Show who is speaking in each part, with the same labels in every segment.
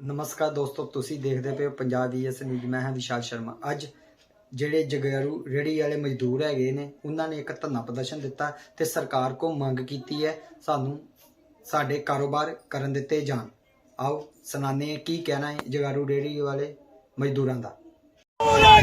Speaker 1: ਨਮਸਕਾਰ ਦੋਸਤੋ, ਤੁਸੀਂ ਦੇਖਦੇ ਪਏ ਹੋ ਪੰਜਾਬ ਵੀਐਸ ਨਿਊਜ਼। ਮੈਂ ਹਾਂ ਵਿਸ਼ਾਲ ਸ਼ਰਮਾ। ਅੱਜ ਜਿਹੜੇ ਜਗਿਆਰੂ ਰੇੜੀ ਵਾਲੇ ਮਜ਼ਦੂਰ ਹੈਗੇ ਨੇ, ਉਹਨਾਂ ਨੇ ਇੱਕ ਧਰਨਾ ਪ੍ਰਦਰਸ਼ਨ ਦਿੱਤਾ ਤੇ ਸਰਕਾਰ ਕੋ ਮੰਗ ਕੀਤੀ ਹੈ, ਸਾਨੂੰ ਸਾਡੇ ਕਾਰੋਬਾਰ ਕਰਨ ਦਿੱਤੇ ਜਾਣ। ਆਓ, ਸੁਣਾਉਂਦੇ ਹਾਂ ਕੀ ਕਹਿਣਾ ਹੈ ਜਗਾਰੂ ਰੇੜੀ ਵਾਲੇ ਮਜ਼ਦੂਰਾਂ ਦਾ।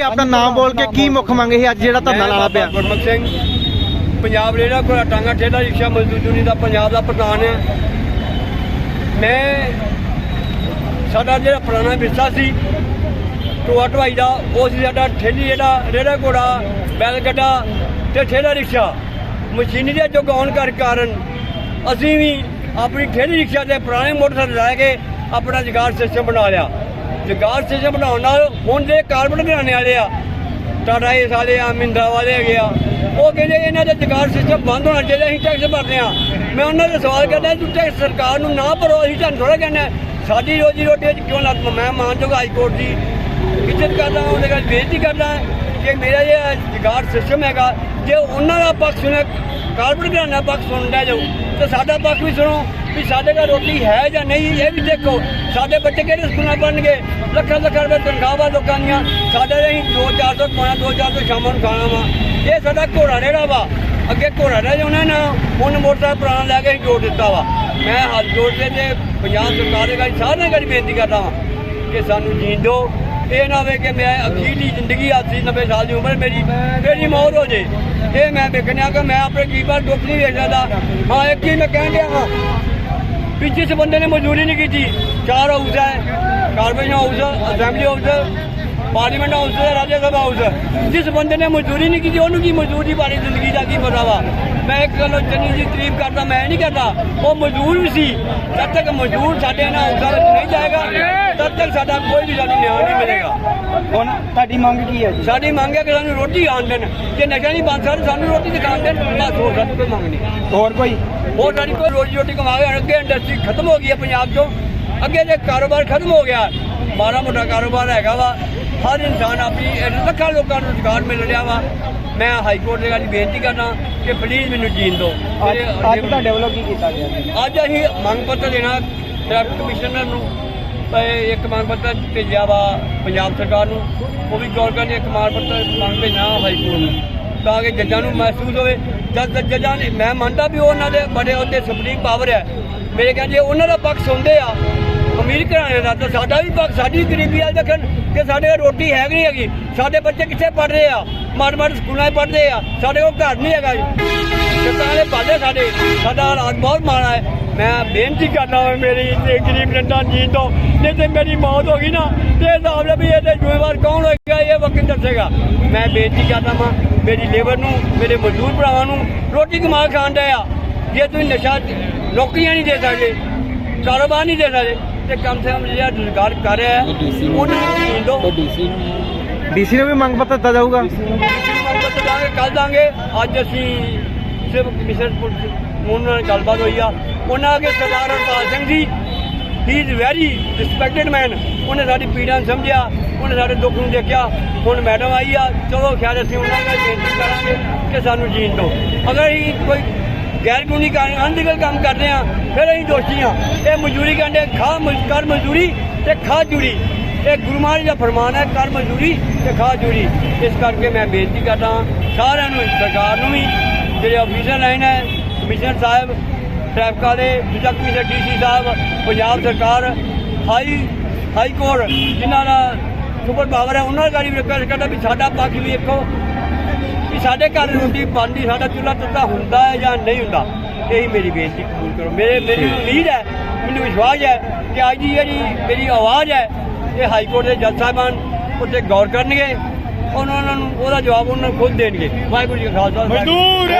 Speaker 2: ਆਪਣਾ ਨਾਮ ਬੋਲ ਕੇ ਕੀ ਮੁੱਖ ਮੰਗ ਹੈ ਅੱਜ ਜਿਹੜਾ ਧਰਨਾ ਲਾਣਾ ਪਿਆ?
Speaker 3: ਗੁਰਮੁਖ ਸਿੰਘ ਪੰਜਾਬ ਰੇੜਾ ਕੋਲ ਟਾਂਗਾ ਠੇਲਾ ਰਿਕਸ਼ਾ ਮਜ਼ਦੂਰ ਯੂਨੀਅਨ ਦਾ ਪੰਜਾਬ ਦਾ ਪ੍ਰਧਾਨ ਹੈ। ਮੈਂ ਸਾਡਾ ਜਿਹੜਾ ਪੁਰਾਣਾ ਵਿਰਸਾ ਸੀ ਟੋਆ ਢਵਾਈ ਦਾ ਉਹ ਸੀ ਸਾਡਾ ਠੇਲੀ ਜਿਹੜਾ ਰੇੜਾ ਘੋੜਾ ਬੈਲ ਗੱਡਾ ਤੇ ਠੇਲਾ ਰਿਕਸ਼ਾ। ਮਸ਼ੀਨਰੀ ਦੇ ਯੁੱਗ ਆਉਣ ਕਰ ਕਾਰਨ ਅਸੀਂ ਵੀ ਆਪਣੀ ਠੇਲੀ ਰਿਕਸ਼ਾ ਤੇ ਪੁਰਾਣੇ ਮੋਟਰਸਾਈਕਲ ਲੈ ਕੇ ਆਪਣਾ ਜੁਗਾੜ ਸਿਸਟਮ ਬਣਾ ਲਿਆ। ਜੁਗਾੜ ਸਿਸਟਮ ਬਣਾਉਣ ਨਾਲ ਹੁਣ ਜਿਹੜੇ ਕਾਰਬਨ ਘਰਾਣੇ ਵਾਲੇ ਆ ਟਾਟਾ ਇਸ ਵਾਲੇ ਆ ਮਿੰਦਰਾ ਵਾਲੇ ਹੈਗੇ ਆ, ਉਹ ਕਹਿੰਦੇ ਇਹਨਾਂ ਦਾ ਜੁਗਾੜ ਸਿਸਟਮ ਬੰਦ ਹੋਣਾ ਚਾਹੀਦਾ ਅਸੀਂ ਟੈਕਸ ਭਰਦੇ ਆ। ਮੈਂ ਉਹਨਾਂ ਦੇ ਸਵਾਲ ਕਰਦਾ, ਤੂੰ ਟੈਕਸ ਸਰਕਾਰ ਨੂੰ ਨਾ ਭਰੋ, ਅਸੀਂ ਤੁਹਾਨੂੰ ਥੋੜਾ ਕਹਿੰਦਾ ਸਾਡੀ ਰੋਜੀ ਰੋਟੀ 'ਚ ਕਿਉਂ ਲੱਗ ਮੈਂ ਮਾਨਯੋਗ ਹਾਈ ਕੋਰਟ ਦੀ ਇੱਜ਼ਤ ਕਰਦਾ, ਉਹਦੇ ਨਾਲ ਬੇਇੱਜ਼ਤੀ ਕਰਦਾ ਕਿ ਮੇਰਾ ਇਹ ਜੁਗਾੜ ਸਿਸਟਮ ਹੈਗਾ, ਜੇ ਉਹਨਾਂ ਦਾ ਪੱਖ ਸੁਣੇ ਕਾਰਬਨ ਦਾ ਪੱਖ ਸੁਣਦਾ ਜਾਓ, ਤੇ ਸਾਡਾ ਪੱਖ ਵੀ ਸੁਣੋ ਵੀ ਸਾਡੇ ਕੋਲ ਰੋਟੀ ਹੈ ਜਾਂ ਨਹੀਂ, ਇਹ ਵੀ ਦੇਖੋ। ਸਾਡੇ ਬੱਚੇ ਕਿਹੜੇ ਸਕੂਲਾਂ ਪੜ੍ਹਨਗੇ? ਲੱਖਾਂ ਲੱਖਾਂ ਰੁਪਏ ਤਨਖਾਹਾਂ ਲੋਕਾਂ ਦੀਆਂ। ਸਾਡੇ ਲਈ 2-400 ਕਮਾਉਣਾ 2-400 ਸ਼ਾਮਾਂ ਨੂੰ ਖਾਣਾ ਵਾ। ਇਹ ਸਾਡਾ ਘੋੜਾ ਰੇੜਾ ਵਾ। ਅੱਗੇ ਘੋੜਾ ਰਹਿ ਜਾਣਾ ਨਾ, ਹੁਣ ਮੋਟਰਸਾਈਕਲ ਪੁਰਾਣਾ ਲੈ ਕੇ ਅਸੀਂ ਜੋੜ ਦਿੱਤਾ ਵਾ। ਮੈਂ ਹੱਥ ਜੋੜ ਕੇ ਤੇ ਪੰਜਾਬ ਸਰਕਾਰ ਦੇ ਗਾੜੀ ਸਾਰਿਆਂ ਗਾੜੀ ਬੇਨਤੀ ਕਰਦਾ ਵਾਂ ਕਿ ਸਾਨੂੰ ਜੀਣ ਦਿਓ। ਇਹ ਨਾ ਹੋਵੇ ਕਿ ਮੈਂ ਅਖੀਰਲੀ ਜ਼ਿੰਦਗੀ 80 90 ਸਾਲ ਦੀ ਉਮਰ ਮੇਰੀ। ਮੇਰੀ ਮੌਤ ਹੋ ਜੇ। ਇਹ ਮੈਂ ਵੇਖਣਿਆ ਕਿ ਮੈਂ ਆਪਣੇ ਜੀਵਨ ਦੁੱਖ ਨਹੀਂ ਵੇਖ ਸਕਦਾ। ਹਾਂ ਇੱਕ ਹੀ ਮੈਂ ਕਹਿਣ ਦਿਆ ਹਾਂ ਵੀ ਜਿਸ ਬੰਦੇ ਨੇ ਮਜ਼ਦੂਰੀ ਨਹੀਂ ਕੀਤੀ ਚਾਰ ਹਾਊਸ ਹੈ corporation house assembly house parliament house ਤੇ ਰਾਜ ਸਭਾ ਹਾਊਸ ਜਿਸ ਬੰਦੇ ਨੇ ਮਜ਼ਦੂਰੀ ਨਹੀਂ ਕੀਤੀ ਉਹਨੂੰ ਕੀ ਮਜ਼ਦੂਰੀ ਬਾਰੇ ਜ਼ਿੰਦਗੀ ਦਾ ਕੀ ਪਤਾ ਵਾ? ਮੈਂ ਇੱਕ ਗੱਲੋਂ ਚੰਨੀ ਦੀ ਤਾਰੀਫ ਕਰਦਾ ਮੈਂ ਨਹੀਂ ਕਰਦਾ। ਉਹ ਮਜ਼ਦੂਰ ਵੀ ਸੀ। ਜਦ ਤੱਕ ਮਜ਼ਦੂਰ ਸਾਡੇ ਨਾਲ ਹਾਊਸਾਂ ਵਿੱਚ ਨਹੀਂ ਜਾਏਗਾ ਤਦ ਤੱਕ ਸਾਡਾ ਕੋਈ ਵੀ ਸਾਨੂੰ ਨਿਆਂ ਨਹੀਂ ਮਿਲੇਗਾ।
Speaker 2: ਹੁਣ ਤੁਹਾਡੀ ਮੰਗ ਕੀ ਹੈ ਜੀ?
Speaker 3: ਸਾਡੀ ਮੰਗ ਹੈ ਕਿ ਸਾਨੂੰ ਰੋਟੀ ਆਣ ਦੇਣ। ਜੇ ਨਸ਼ਾ ਨਹੀਂ ਬੰਦ ਸਕਦਾ ਸਾਨੂੰ ਰੋਟੀ ਦਿਖਾਣ ਦੇਣ ਬਸ ਹੋਰ ਸਾਡੀ ਕੋਈ ਮੰਗ ਨਹੀਂ।
Speaker 2: ਹੋਰ ਕੋਈ?
Speaker 3: ਹੋਰ ਸਾਡੀ ਕੋਈ ਰੋਜੀ ਰੋਟੀ ਕਮਾਵੇ ਅੱਗੇ ਇੰਡਸਟਰੀ ਖਤਮ ਹੋ ਗਈ ਹੈ ਪੰਜਾਬ 'ਚੋਂ। ਅੱਗੇ ਜੇ ਕਾਰੋਬਾਰ ਖਤਮ ਹੋ ਗਿਆ। ਮਾੜਾ ਮੋਟਾ ਕਾਰੋਬਾਰ ਹੈਗਾ ਵਾ। ਹਰ ਇਨਸਾਨ ਆਪਣੀ ਲੱਖਾਂ ਲੋਕਾਂ ਨੂੰ ਰੁਜ਼ਗਾਰ ਮਿਲ ਰਿਹਾ ਵਾ। ਮੈਂ ਹਾਈ ਕੋਰਟ ਦੇ ਗਾੜੀ ਬੇਨਤੀ ਕਰਦਾ ਕਿ ਪਲੀਜ਼ ਮੈਨੂੰ ਜੀਣ ਦਿਓ।
Speaker 2: ਅੱਜ ਤੁਹਾਡੇ ਵੱਲੋਂ ਕੀ ਕੀਤਾ ਗਿਆ?
Speaker 3: ਅੱਜ ਅਸੀਂ ਮੰਗ ਪੱਤਰ ਦੇਣਾ ਟ੍ਰੈਫਿਕ ਕਮਿਸ਼ਨਰ ਨੂੰ ਤੇ ਇੱਕ ਮੰਗ ਪੱਤਰ ਭੇਜਿਆ ਵਾ ਪੰਜਾਬ ਸਰਕਾਰ ਨੂੰ। ਉਹ ਵੀ ਗੌਰ ਕਰਨ ਇੱਕ ਮੰਗ ਪੱਤਰ ਮੰਗ ਭੇਜਣਾ ਹਾਈ ਕੋਰਟ ਨੂੰ। ਤਾਂ ਕਿ ਜੱਜਾਂ ਨੂੰ ਮਹਿਸੂਸ ਹੋਵੇ। ਜਦ ਜੱਜਾਂ ਨੇ ਮੈਂ ਮੰਨਦਾ ਵੀ ਉਹਨਾਂ ਦੇ ਬੜੇ ਉੱਤੇ ਸੁਪਰੀਮ ਪਾਵਰ ਹੈ। ਮੇਰੇ ਕਹਿੰਦੇ ਉਹਨਾਂ ਦਾ ਪੱਖ ਸੁਣਦੇ ਆ ਅਮੀਰ ਘਰਾਣੇ ਦਾ ਤਾਂ ਸਾਡਾ ਵੀ ਪੱਖ ਸਾਡੀ ਗਰੀਬੀ ਵਾਲ ਦੇਖਣ ਕਿ ਸਾਡੇ ਕੋਲ ਰੋਟੀ ਹੈ ਕਿ ਨਹੀਂ ਹੈਗੀ। ਸਾਡੇ ਬੱਚੇ ਕਿੱਥੇ ਪੜ ਰਹੇ ਆ? ਮਾੜੇ ਮਾੜੇ ਸਕੂਲਾਂ 'ਚ ਪੜ੍ਹਦੇ ਆ। ਸਾਡੇ ਕੋਲ ਘਰ ਨਹੀਂ ਹੈਗਾ ਜੀ। ਸਰਕਾਰ ਦੇ ਪਾਲੇ ਸਾਡੇ। ਸਾਡਾ ਹਾਲਾਤ ਬਹੁਤ ਮਾੜਾ ਹੈ। ਮੈਂ ਬੇਨਤੀ ਕਰਦਾ ਹਾਂ ਮੇਰੀ ਗਰੀਬ ਜਨਤਾ ਜੀ ਤੋਂ। ਜੇ ਤੇ ਮੇਰੀ ਮੌਤ ਹੋ ਗਈ ਨਾ, ਤੇ ਹਿਸਾਬ ਨਾਲ ਵੀ ਇਹਦੇ ਜ਼ਿੰਮੇਵਾਰ ਕੌਣ ਹੋਏਗਾ, ਇਹ ਵਕਤ ਦੱਸੇਗਾ। ਮੈਂ ਬੇਨਤੀ ਕਰਦਾ ਹਾਂ ਮੇਰੀ ਲੇਬਰ ਨੂੰ, ਮੇਰੇ ਮਜ਼ਦੂਰ ਭਰਾਵਾਂ ਨੂੰ ਰੋਟੀ ਕਮਾ ਖਾਣ ਦਾ ਆ। ਜੇ ਤੁਸੀਂ ਨਸ਼ਾ ਨੌਕਰੀਆਂ ਨਹੀਂ ਦੇ ਸਕਦੇ, ਕਾਰੋਬਾਰ ਨਹੀਂ ਦੇ ਸਕਦੇ ਤੇ ਕਮ ਸੇ ਕਮ ਜਿਹੜਾ ਰੁਜ਼ਗਾਰ ਕਰ ਰਿਹਾ ਹੈ ਉਹਨਾਂ ਨੂੰ ਜੀਣ ਦਿਓ
Speaker 2: ਡੀਸੀ ਨੂੰ ਵੀ ਮੰਗ ਪੱਤਰ ਦਿੱਤਾ ਜਾਊਗਾ?
Speaker 3: ਕੱਲ ਦਾਂਗੇ। ਅੱਜ ਅਸੀਂ ਸਿਰਫ ਕਮਿਸ਼ਨ ਪੁਲਿਸ ਨਾਲ ਗੱਲਬਾਤ ਹੋਈ ਆ। ਉਹਨਾਂ ਅਗੇ Sardar Harpal Singh ji he is very respected man ਉਹਨੇ ਸਾਡੀ ਪੀੜਾਂ ਨੂੰ ਸਮਝਿਆ ਉਹਨੇ ਸਾਡੇ ਦੁੱਖ ਨੂੰ ਦੇਖਿਆ। ਹੁਣ ਮੈਡਮ ਆਈ ਆ ਚਲੋ ਖਿਆਲ ਅਸੀਂ ਉਹਨਾਂ ਨਾਲ ਬੇਨਤੀ ਕਰਾਂਗੇ ਕਿ ਸਾਨੂੰ ਜੀਣ ਦਿਓ। ਅਗਰ ਅਸੀਂ ਕੋਈ ਗੈਰ ਕਾਨੂੰਨੀ ਕੰਮ ਅਨਲੀਗਲ ਕੰਮ ਕਰਦੇ ਆ ਫਿਰ ਅਸੀਂ ਦੋਸ਼ੀ ਆ ਇਹ ਮਜ਼ਦੂਰੀ ਕਹਿੰਦੇ ਖਾ ਕਰ ਮਜ਼ਦੂਰੀ ਤੇ ਖਾ ਜੁੜੀ ਇਹ ਗੁਰੂ ਮਹਾਰਾਜ ਦਾ ਫਰਮਾਨ ਹੈ, ਕਰ ਮਜ਼ਦੂਰੀ ਤੇ ਖਾ ਜੂਰੀ। ਇਸ ਕਰਕੇ ਮੈਂ ਬੇਨਤੀ ਕਰਦਾ ਸਾਰਿਆਂ ਨੂੰ, ਸਰਕਾਰ ਨੂੰ ਵੀ, ਜਿਹੜੇ ਅਫੀਸਰ ਲਾਈਨ ਹੈ, ਕਮਿਸ਼ਨਰ ਸਾਹਿਬ, ਟ੍ਰੈਫਿਕ ਵਾਲੇ, ਦੂਜਾ ਕਮਿਸ਼ਨਰ ਡੀਸੀ ਸਾਹਿਬ, ਪੰਜਾਬ ਸਰਕਾਰ, ਹਾਈ ਹਾਈ ਕੋਰਟ, ਜਿਨ੍ਹਾਂ ਦਾ ਸੁਪਰ ਪਾਵਰ ਹੈ, ਉਹਨਾਂ ਦਾ ਵੀ ਰਿਕਵੈਸਟ ਕਰਦਾ ਵੀ ਸਾਡਾ ਪੱਖ ਵੀ ਵੇਖੋ। ਸਾਡੇ ਘਰ ਰੋਟੀ ਬਣਦੀ ਸਾਡਾ ਚੁੱਲ੍ਹਾ ਤੱਤਾ ਹੁੰਦਾ ਹੈ ਜਾਂ ਨਹੀਂ ਹੁੰਦਾ ਇਹੀ ਮੇਰੀ ਬੇਨਤੀ ਕਬੂਲ ਕਰੋ। ਮੇਰੇ ਮੇਰੀ ਉਮੀਦ ਹੈ ਮੈਨੂੰ ਵਿਸ਼ਵਾਸ ਹੈ ਕਿ ਅੱਜ ਦੀ ਜਿਹੜੀ ਮੇਰੀ ਆਵਾਜ਼ ਹੈ ਇਹ ਹਾਈ ਕੋਰਟ ਦੇ ਜੱਜ ਸਾਹਿਬਾਨ ਉੱਤੇ ਗੌਰ ਕਰਨਗੇ ਉਹਨਾਂ ਨੂੰ ਉਹਦਾ ਜਵਾਬ ਉਹਨਾਂ ਨੂੰ ਖੁਦ ਦੇਣਗੇ। ਵਾਹਿਗੁਰੂ ਜੀ ਖਾਲਸਾ ਮਜ਼ਦੂਰ!